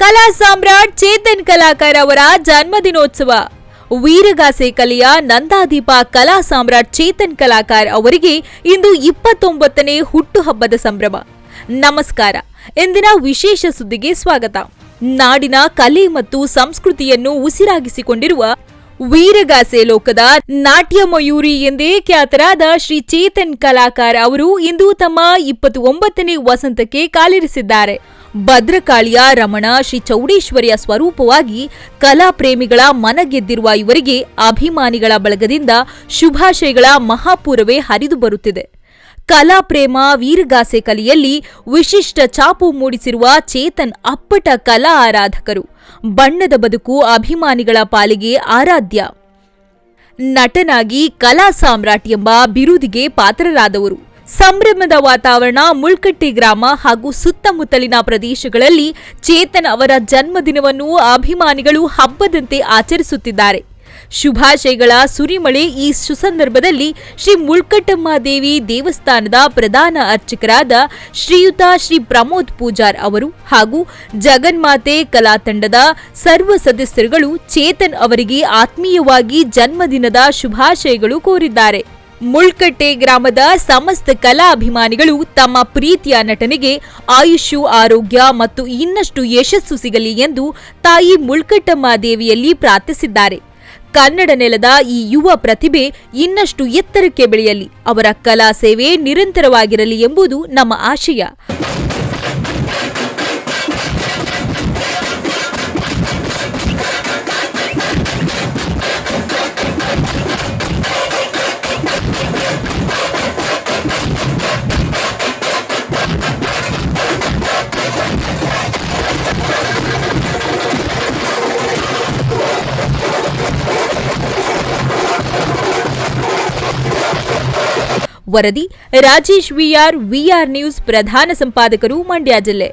ಕಲಾ ಸಾಮ್ರಾಟ್ ಚೇತನ್ ಕಲಾಕರ್ ಅವರ ಜನ್ಮದಿನೋತ್ಸವ. ವೀರಗಾಸೆ ಕಲೆಯ ನಂದಾದೀಪ ಕಲಾ ಸಾಮ್ರಾಟ್ ಚೇತನ್ ಕಲಾಕರ್ ಅವರಿಗೆ ಇಂದು ಇಪ್ಪತ್ತೊಂಬತ್ತನೇ ಹುಟ್ಟುಹಬ್ಬದ ಸಂಭ್ರಮ. ನಮಸ್ಕಾರ. ಇಂದಿನ ವಿಶೇಷ ಸುದ್ದಿಗೆ ಸ್ವಾಗತ. ನಾಡಿನ ಕಲೆ ಮತ್ತು ಸಂಸ್ಕೃತಿಯನ್ನು ಉಸಿರಾಗಿಸಿಕೊಂಡಿರುವ ವೀರಗಾಸೆ ಲೋಕದ ನಾಟ್ಯ ಮಯೂರಿ ಎಂದೇ ಖ್ಯಾತರಾದ ಶ್ರೀ ಚೇತನ್ ಕಲಾಕಾರ ಅವರು ಇಂದು ತಮ್ಮ ಇಪ್ಪತ್ತು ಒಂಬತ್ತನೇ ವಸಂತಕ್ಕೆ ಕಾಲಿರಿಸಿದ್ದಾರೆ. ಭದ್ರಕಾಳಿಯ ರಮಣ ಶ್ರೀ ಚೌಡೇಶ್ವರಿಯ ಸ್ವರೂಪವಾಗಿ ಕಲಾ ಪ್ರೇಮಿಗಳ ಮನಗೆದ್ದಿರುವ ಇವರಿಗೆ ಅಭಿಮಾನಿಗಳ ಬಳಗದಿಂದ ಶುಭಾಶಯಗಳ ಮಹಾಪೂರವೇ ಹರಿದು ಬರುತ್ತಿದೆ. ಕಲಾ ಪ್ರೇಮ ವೀರಗಾಸೆ ಕಲೆಯಲ್ಲಿ ವಿಶಿಷ್ಟ ಛಾಪು ಮೂಡಿಸಿರುವ ಚೇತನ್ ಅಪ್ಪಟ ಕಲಾ ಆರಾಧಕರು. ಬಣ್ಣದ ಬದುಕು ಅಭಿಮಾನಿಗಳ ಪಾಲಿಗೆ ಆರಾಧ್ಯ. ನಟನಾಗಿ ಕಲಾ ಸಾಮ್ರಾಟ್ ಎಂಬ ಬಿರುದಿಗೆ ಪಾತ್ರರಾದವರು. ಸಂಭ್ರಮದ ವಾತಾವರಣ ಮುಳ್ಕಟ್ಟಿ ಗ್ರಾಮ ಹಾಗೂ ಸುತ್ತಮುತ್ತಲಿನ ಪ್ರದೇಶಗಳಲ್ಲಿ ಚೇತನ್ ಅವರ ಜನ್ಮದಿನವನ್ನು ಅಭಿಮಾನಿಗಳು ಹಬ್ಬದಂತೆ ಆಚರಿಸುತ್ತಿದ್ದಾರೆ. ಶುಭಾಶಯಗಳ ಸುರಿಮಳೆ ಈ ಸುಸಂದರ್ಭದಲ್ಲಿ ಶ್ರೀ ಮುಳ್ಕಟ್ಟಮ್ಮ ದೇವಿ ದೇವಸ್ಥಾನದ ಪ್ರಧಾನ ಅರ್ಚಕರಾದ ಶ್ರೀಯುತ ಶ್ರೀ ಪ್ರಮೋದ್ ಪೂಜಾರ್ ಅವರು ಹಾಗೂ ಜಗನ್ಮಾತೆ ಕಲಾ ತಂಡದ ಸರ್ವ ಸದಸ್ಯರುಗಳು ಚೇತನ್ ಅವರಿಗೆ ಆತ್ಮೀಯವಾಗಿ ಜನ್ಮದಿನದ ಶುಭಾಶಯಗಳು ಕೋರಿದ್ದಾರೆ. ಮುಳ್ಕಟ್ಟೆ ಗ್ರಾಮದ ಸಮಸ್ತ ಕಲಾ ಅಭಿಮಾನಿಗಳು ತಮ್ಮ ಪ್ರೀತಿಯ ನಟನೆಗೆ ಆಯುಷು ಆರೋಗ್ಯ ಮತ್ತು ಇನ್ನಷ್ಟು ಯಶಸ್ಸು ಸಿಗಲಿ ಎಂದು ತಾಯಿ ಮುಳ್ಕಟ್ಟಮ್ಮ ದೇವಿಯಲ್ಲಿ ಪ್ರಾರ್ಥಿಸಿದ್ದಾರೆ. ಕನ್ನಡ ನೆಲದ ಈ ಯುವ ಪ್ರತಿಭೆ ಇನ್ನಷ್ಟು ಎತ್ತರಕ್ಕೆ ಬೆಳೆಯಲಿ. ಅವರ ಕಲಾ ಸೇವೆ ನಿರಂತರವಾಗಿರಲಿ ಎಂಬುದು ನಮ್ಮ ಆಶಯ. ವರದಿ ರಾಜೇಶ್ ವಿಆರ್ ವಿಆರ್ ನ್ಯೂಸ್ ಪ್ರಧಾನ ಸಂಪಾದಕರು ಮಂಡ್ಯ ಜಿಲ್ಲೆ.